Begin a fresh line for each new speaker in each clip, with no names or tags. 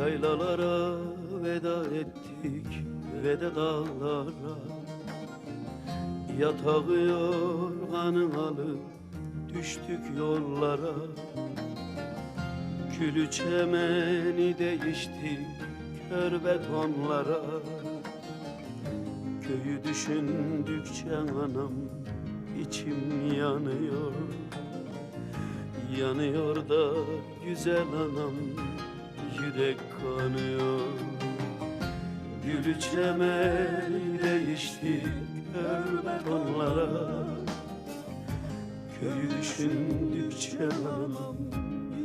Yaylalara veda ettik ve de dağlara. Yatağı yorganın alıp düştük yollara. Külü çemeni değiştik kör betonlara. Köyü düşündükçe anam içim yanıyor. Yanıyor da güzel anam yürek kanıyor. Gülü çemeni değiştik kör betonlara Köyü düşündükçe anam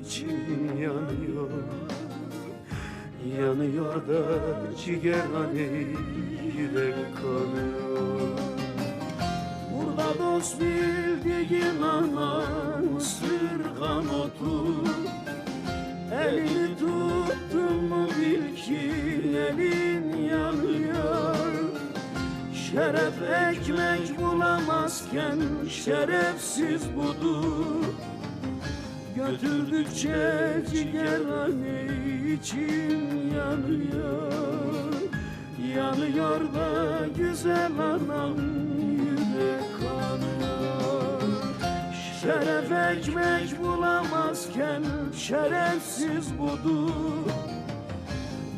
içim yanıyor. Yanıyor da ciğer hani yürek kanıyor. Burada dost bildiğin anan sırgan otur Elini tuttun mu bil ki elin yanıyor. Şeref ekmek bulamazken şerefsiz budur. Götürdükçe ciğerhane içim yanıyor. Yanıyor da güzel anam Şeref ekmek bulamazken şerefsiz budur.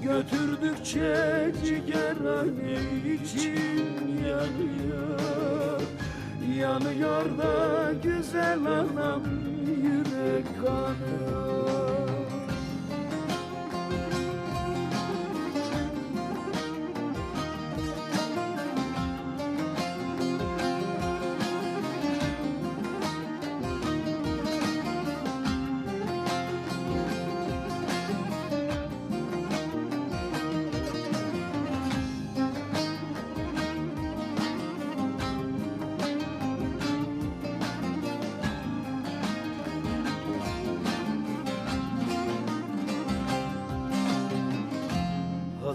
Götürdükçe ciğerhane içim yanıyor. Yanıyor da güzel anam yürek kanıyor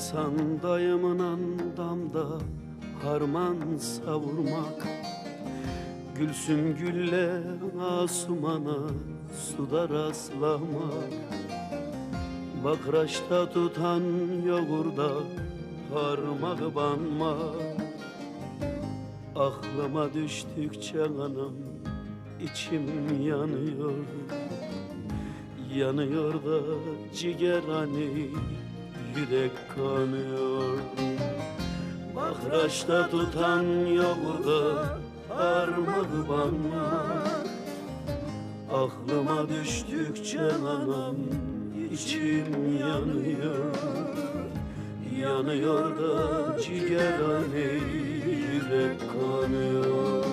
Hasan dayımın andamda harman savurmak. Gülsüm gülle asumana suda rastlamak. Bakraçta tutan yoğurda parmağı banmak. Aklıma düştükçe anam içim yanıyor. Yanıyor da ciğer hani yürek kanıyor. Bahraçta tutan yoğurda parmağı banmak Aklıma düştükçe anam içim yanıyor. Yanıyor da ciğer hani yürek kanıyor.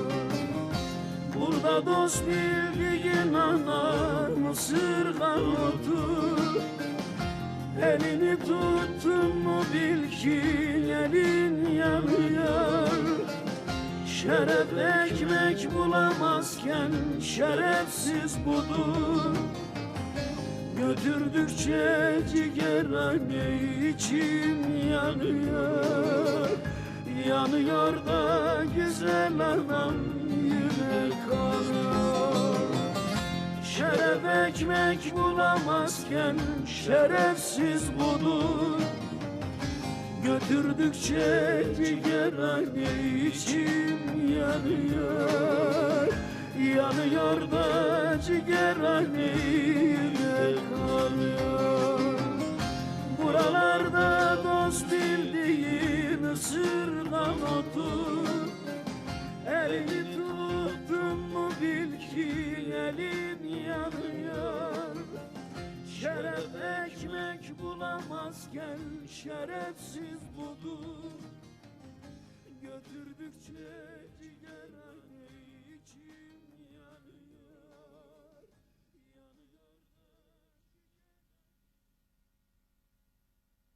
Burada dost bildiğin anam sırgan otur Elini tuttun mu bil ki elin yanıyor. Şeref ekmek bulamazken şerefsiz budur. Götürdükçe ciğerhane içim yanıyor. Yanıyor da güzel anam yürek kanıyor Şeref ekmek bulamazken şerefsiz budur. Götürdükçe ciğerhane içim yanıyor. Yanıyor da ciğerhane yürek kanıyor Buralarda dost bildiğin ısırgan otur bulamazken şerefsiz budur. Götürdükçe ciğer